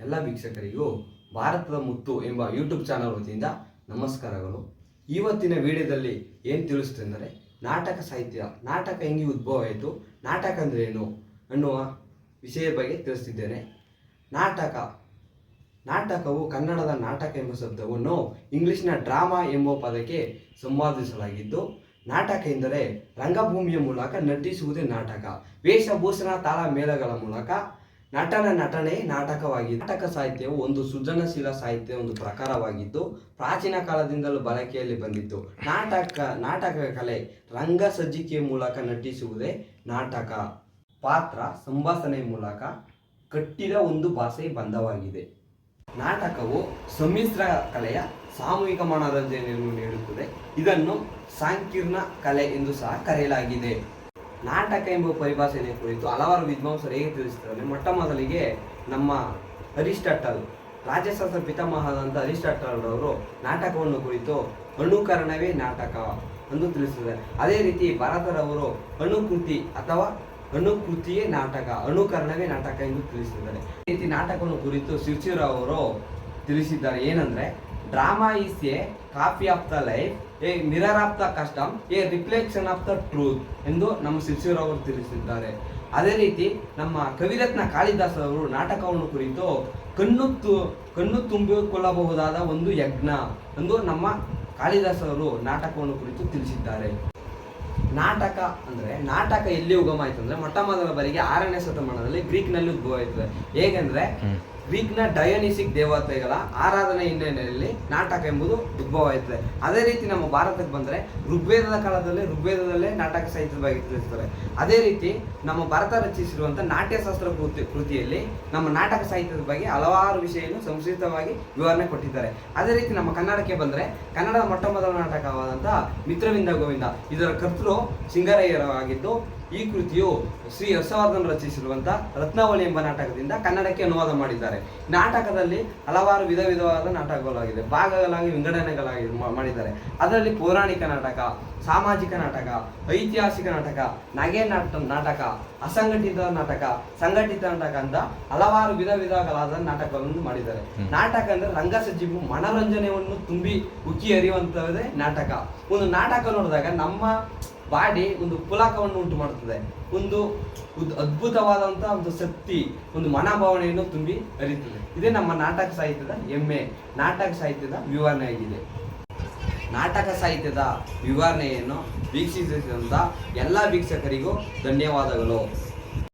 ಎಲ್ಲ ವೀಕ್ಷಕರಿಗೂ ಭಾರತದ ಮುತ್ತು ಎಂಬ ಯೂಟ್ಯೂಬ್ ಚಾನಲ್ ವತಿಯಿಂದ ನಮಸ್ಕಾರಗಳು. ಇವತ್ತಿನ ವಿಡಿಯೋದಲ್ಲಿ ಏನು ತಿಳಿಸ್ತೆಂದರೆ ನಾಟಕ ಸಾಹಿತ್ಯ, ನಾಟಕ ಹೆಂಗೆ ಉದ್ಭವ ಆಯಿತು, ನಾಟಕ ಅಂದ್ರೆ ಏನು ಅನ್ನುವ ವಿಷಯ ಬಗ್ಗೆ ತಿಳಿಸ್ತಿದ್ದೇನೆ. ನಾಟಕ, ನಾಟಕವು ಕನ್ನಡದ ನಾಟಕ ಎಂಬ ಶಬ್ದವನ್ನು ಇಂಗ್ಲಿಷ್ನ ಡ್ರಾಮಾ ಎಂಬ ಪದಕ್ಕೆ ಸಂವಾದಿಸಲಾಗಿದ್ದು ನಾಟಕ ಎಂದರೆ ರಂಗಭೂಮಿಯ ಮೂಲಕ ನಟಿಸುವುದೇ ನಾಟಕ. ವೇಷಭೂಷಣ, ತಾಳ, ಮೇಳಗಳ ಮೂಲಕ ನಟನ ನಟನೆ ನಾಟಕವಾಗಿದೆ ನಾಟಕ ಸಾಹಿತ್ಯವು ಒಂದು ಸೃಜನಶೀಲ ಸಾಹಿತ್ಯ ಒಂದು ಪ್ರಕಾರವಾಗಿದ್ದು ಪ್ರಾಚೀನ ಕಾಲದಿಂದಲೂ ಬಳಕೆಯಲ್ಲಿ ಬಂದಿತ್ತು. ನಾಟಕ ನಾಟಕ ಕಲೆ ರಂಗ ಸಜ್ಜಿಕೆಯ ಮೂಲಕ ನಟಿಸುವುದೇ ನಾಟಕ. ಪಾತ್ರ, ಸಂಭಾಷಣೆ ಮೂಲಕ ಕಟ್ಟಿದ ಒಂದು ಭಾಷೆ ಬಂಧವಾಗಿದೆ. ನಾಟಕವು ಸಮ್ಮಿಶ್ರ ಕಲೆಯ ಸಾಮೂಹಿಕ ಮನೋರಂಜನೆಯನ್ನು ನೀಡುತ್ತದೆ. ಇದನ್ನು ಸಂಕೀರ್ಣ ಕಲೆ ಎಂದು ಸಹ ಕರೆಯಲಾಗಿದೆ. ನಾಟಕ ಎಂಬ ಪರಿಭಾಷೆಯ ಕುರಿತು ಹಲವಾರು ವಿದ್ವಾಂಸರು ಹೇಗೆ ತಿಳಿಸುತ್ತಾರೆ ಮೊಟ್ಟ ಮೊದಲಿಗೆ ನಮ್ಮ ಅರಿಸ್ಟಾಟಲ್ ರಾಜ್ಯಶಾಸ್ತ್ರ ಪಿತಾಮಹದಂಥ ಅರಿಸ್ಟಾಟಲ್ ರವರು ನಾಟಕವನ್ನು ಕುರಿತು ಅಣುಕರಣವೇ ನಾಟಕ ಎಂದು ತಿಳಿಸಿದ್ದಾರೆ. ಅದೇ ರೀತಿ ಭರತರವರು ಅನುಕೃತಿ ಅಥವಾ ಅನುಕೃತಿಯೇ ನಾಟಕ ಅನುಕರಣವೇ ನಾಟಕ ಎಂದು ತಿಳಿಸಿದ್ದಾರೆ. ಈ ರೀತಿ ನಾಟಕವನ್ನು ಕುರಿತು ಶಿವಚಿರಾವ್ ಅವರು ತಿಳಿಸಿದ್ದಾರೆ ಏನಂದ್ರೆ drama is a copy of the life a mirror of the custom a reflection of the truth ಎಂದು ನಮ್ಮ ಶಿವಚಿರಾವ್ ಅವರು ತಿಳಿಸಿದ್ದಾರೆ. ಅದೇ ರೀತಿ ನಮ್ಮ ಕವಿರತ್ನ ಕಾಳಿದಾಸ್ ಅವರು ನಾಟಕವನ್ನು ಕುರಿತು ಕಣ್ಣು ತು, ಕಣ್ಣು ತುಂಬಿಕೊಳ್ಳಬಹುದಾದ ಒಂದು ಯಜ್ಞ ಎಂದು ನಮ್ಮ ಕಾಳಿದಾಸ್ ಅವರು ನಾಟಕವನ್ನು ಕುರಿತು ತಿಳಿಸಿದ್ದಾರೆ. ನಾಟಕ ಅಂದ್ರೆ, ನಾಟಕ ಎಲ್ಲಿ ಉಗಮ ಆಯ್ತು ಅಂದ್ರೆ ಮೊಟ್ಟ ಮೊದಲ ಬಾರಿಗೆ ಆರನೇ ಶತಮಾನದಲ್ಲಿ ಗ್ರೀಕ್ನಲ್ಲಿ ಉದ್ಭವ ಆಯ್ತದೆ. ಹೇಗೆಂದ್ರೆ ಗ್ರೀಕ್ನ ಡಯೋನಿಸಿಕ್ ದೇವತೆಗಳ ಆರಾಧನೆ ಹಿನ್ನೆಲೆಯಲ್ಲಿ ನಾಟಕ ಎಂಬುದು ಉದ್ಭವ ಆಯ್ತದೆ. ಅದೇ ರೀತಿ ನಮ್ಮ ಭಾರತಕ್ಕೆ ಬಂದ್ರೆ ಋಗ್ವೇದದ ಕಾಲದಲ್ಲಿ ಋಗ್ವೇದದಲ್ಲೇ ನಾಟಕ ಸಾಹಿತ್ಯದ ತಿಳಿಸ್ತಾರೆ. ಅದೇ ರೀತಿ ನಮ್ಮ ಭಾರತ ರಚಿಸಿರುವಂಥ ನಾಟ್ಯಶಾಸ್ತ್ರ ಕೃತಿ, ಕೃತಿಯಲ್ಲಿ ನಮ್ಮ ನಾಟಕ ಸಾಹಿತ್ಯದ ಬಗ್ಗೆ ಹಲವಾರು ವಿಷಯವನ್ನು ಸಂಸ್ಕೃತವಾಗಿ ವಿವರಣೆ ಕೊಟ್ಟಿದ್ದಾರೆ. ಅದೇ ರೀತಿ ನಮ್ಮ ಕನ್ನಡಕ್ಕೆ ಬಂದ್ರೆ ಕನ್ನಡದ ಮೊಟ್ಟ ಮೊದಲ ನಾಟಕವಾದಂತಹ ಮಿತ್ರವಿಂದ ಗೋವಿಂದ. ಇದರ ಕರ್ತೃ ಸಿಂಗರಯ್ಯರವಾಗಿದ್ದು ಈ ಕೃತಿಯು ಶ್ರೀ ಹರ್ಷವರ್ಧನ್ ರಚಿಸಿರುವಂತ ರತ್ನಾವಳಿ ಎಂಬ ನಾಟಕದಿಂದ ಕನ್ನಡಕ್ಕೆ ಅನುವಾದ ಮಾಡಿದ್ದಾರೆ. ನಾಟಕದಲ್ಲಿ ಹಲವಾರು ವಿಧ ವಿಧವಾದ ನಾಟಕಗಳಾಗಿದೆ ಭಾಗಗಳಾಗಿ ವಿಂಗಡಣೆಗಳಾಗಿ ಮಾಡಿದ್ದಾರೆ. ಅದರಲ್ಲಿ ಪೌರಾಣಿಕ ನಾಟಕ ಸಾಮಾಜಿಕ ನಾಟಕ ಐತಿಹಾಸಿಕ ನಾಟಕ ನಗೆ ನಾಟ ನಾಟಕ ಅಸಂಘಟಿತ ನಾಟಕ ಸಂಘಟಿತ ನಾಟಕ ಅಂತ ಹಲವಾರು ವಿಧ ವಿಧಗಳಾದ ನಾಟಕಗಳನ್ನು ಮಾಡಿದ್ದಾರೆ. ನಾಟಕ ಅಂದ್ರೆ ರಂಗಸಜ್ಜಿಗೂ ಮನೋರಂಜನೆಯನ್ನು ತುಂಬಿ ಉಕ್ಕಿ ಅರಿಯುವಂತದೇ ನಾಟಕ. ಒಂದು ನಾಟಕ ನೋಡಿದಾಗ ನಮ್ಮ ಬಾಡಿ ಒಂದು ಪುಲಕವನ್ನು ಉಂಟು ಮಾಡುತ್ತದೆ. ಒಂದು ಅದ್ಭುತವಾದಂತಹ ಒಂದು ಶಕ್ತಿ, ಒಂದು ಮನೋಭಾವನೆಯನ್ನು ತುಂಬಿ ಅರಿತದೆ ಇದೇ ನಮ್ಮ ನಾಟಕ ಸಾಹಿತ್ಯದ ಹೆಮ್ಮೆ. ನಾಟಕ ಸಾಹಿತ್ಯದ ವಿವರಣೆಯಾಗಿದೆ ನಾಟಕ ಸಾಹಿತ್ಯದ ವಿವರಣೆಯನ್ನು ವೀಕ್ಷಿಸಿದಂತ ಎಲ್ಲ ವೀಕ್ಷಕರಿಗೂ ಧನ್ಯವಾದಗಳು.